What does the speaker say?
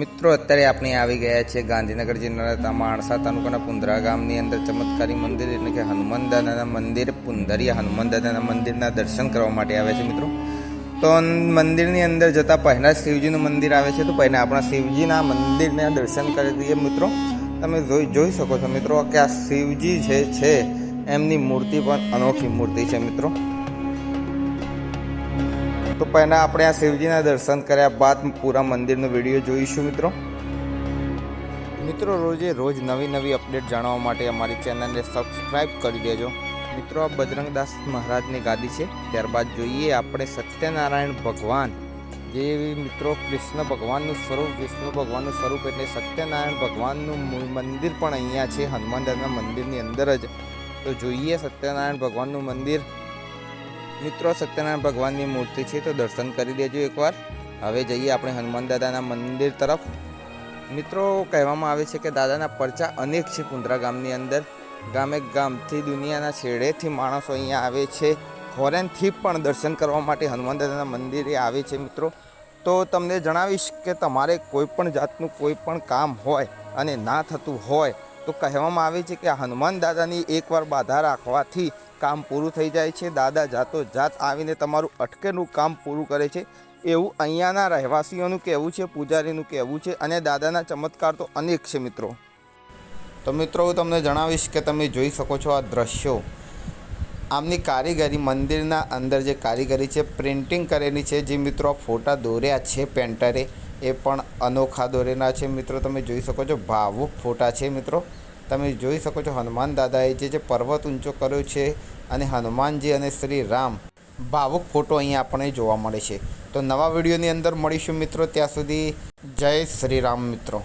મિત્રો, અત્યારે આપણે આવી ગયા છે ગાંધીનગર જિલ્લાના માણસા તાલુકાના પુંદરા ગામની અંદર ચમત્કારી મંદિર, એટલે કે હનુમાન દાદાના મંદિર પુંદરી હનુમાન દાદાના મંદિરના દર્શન કરવા માટે આવે છે મિત્રો. તો મંદિરની અંદર જતાં પહેલાં શિવજીનું મંદિર આવે છે, તો પહેલાં આપણા શિવજીના મંદિરના દર્શન કરી દઈએ મિત્રો. તમે જોઈ જોઈ શકો છો મિત્રો કે આ શિવજી જે છે, એમની મૂર્તિ પણ અનોખી મૂર્તિ છે મિત્રો. તો પહેલાં આપણે આ શિવજીના દર્શન કર્યા બાદ પૂરા મંદિરનો વીડિયો જોઈશું મિત્રો. મિત્રો રોજે રોજ નવી નવી અપડેટ જાણવા માટે અમારી ચેનલને સબસ્ક્રાઈબ કરી દેજો. મિત્રો, આ બજરંગદાસ મહારાજની ગાદી છે. ત્યારબાદ જોઈએ આપણે સત્યનારાયણ ભગવાન. જે મિત્રો કૃષ્ણ ભગવાનનું સ્વરૂપ, વિષ્ણુ ભગવાનનું સ્વરૂપ એટલે સત્યનારાયણ ભગવાનનું મંદિર પણ અહીંયા છે, હનુમાન દાદાના મંદિરની અંદર જ. તો જોઈએ સત્યનારાયણ ભગવાનનું મંદિર. મિત્રો, સત્યનારાયણ ભગવાનની મૂર્તિ છે, તો દર્શન કરી દેજો એકવાર. હવે જઈએ આપણે હનુમાન દાદાના મંદિર તરફ. મિત્રો, કહેવામાં આવે છે કે દાદાના પરચા અનેક છે કુંદરા ગામની અંદર. ગામે ગામથી દુનિયાના છેડેથી માણસો અહીંયા આવે છે. ફોરેનથી પણ દર્શન કરવા માટે હનુમાન દાદાના મંદિરે આવે છે, મિત્રો. તો તમને જણાવીશ કે તમારે કોઈ પણ જાતનું કોઈ પણ કામ હોય અને ના થતું હોય તો કહેવામાં આવે છે કે હનુમાન દાદાની એકવાર બાધા રાખવાથી કામ પૂરું થઈ જાય છે. દાદા જાતો જાત આવીને તમારું અટકેલું કામ પૂરું કરે છે. એવું અહીંયાના રહેવાસીઓનું કહેવું છે, પૂજારીનું કહેવું છે અને દાદાના ચમત્કાર તો અનેક છે મિત્રો. તો મિત્રો, હું તમને જણાવીશ કે તમે જોઈ શકો છો આ દ્રશ્યો. આમની કારીગરી, મંદિરના અંદર જે કારીગરી છે, પ્રિન્ટિંગ કરેલી છે, જે મિત્રો ફોટા દોર્યા છે પેન્ટરે. એ પણ અનોખા દોરેના છે મિત્રો, તમે જોઈ શકો છો, ભાવુક ફોટા છે મિત્રો. તમે જોઈ શકો છો, હનુમાન દાદાએ જે જે પર્વત ઊંચો કર્યો છે અને હનુમાનજી અને શ્રી રામ ભાવુક ફોટો અહીંયા આપણને જોવા મળે છે. તો નવા વિડીયોની અંદર મળીશું મિત્રો, ત્યાં સુધી જય શ્રી રામ મિત્રો.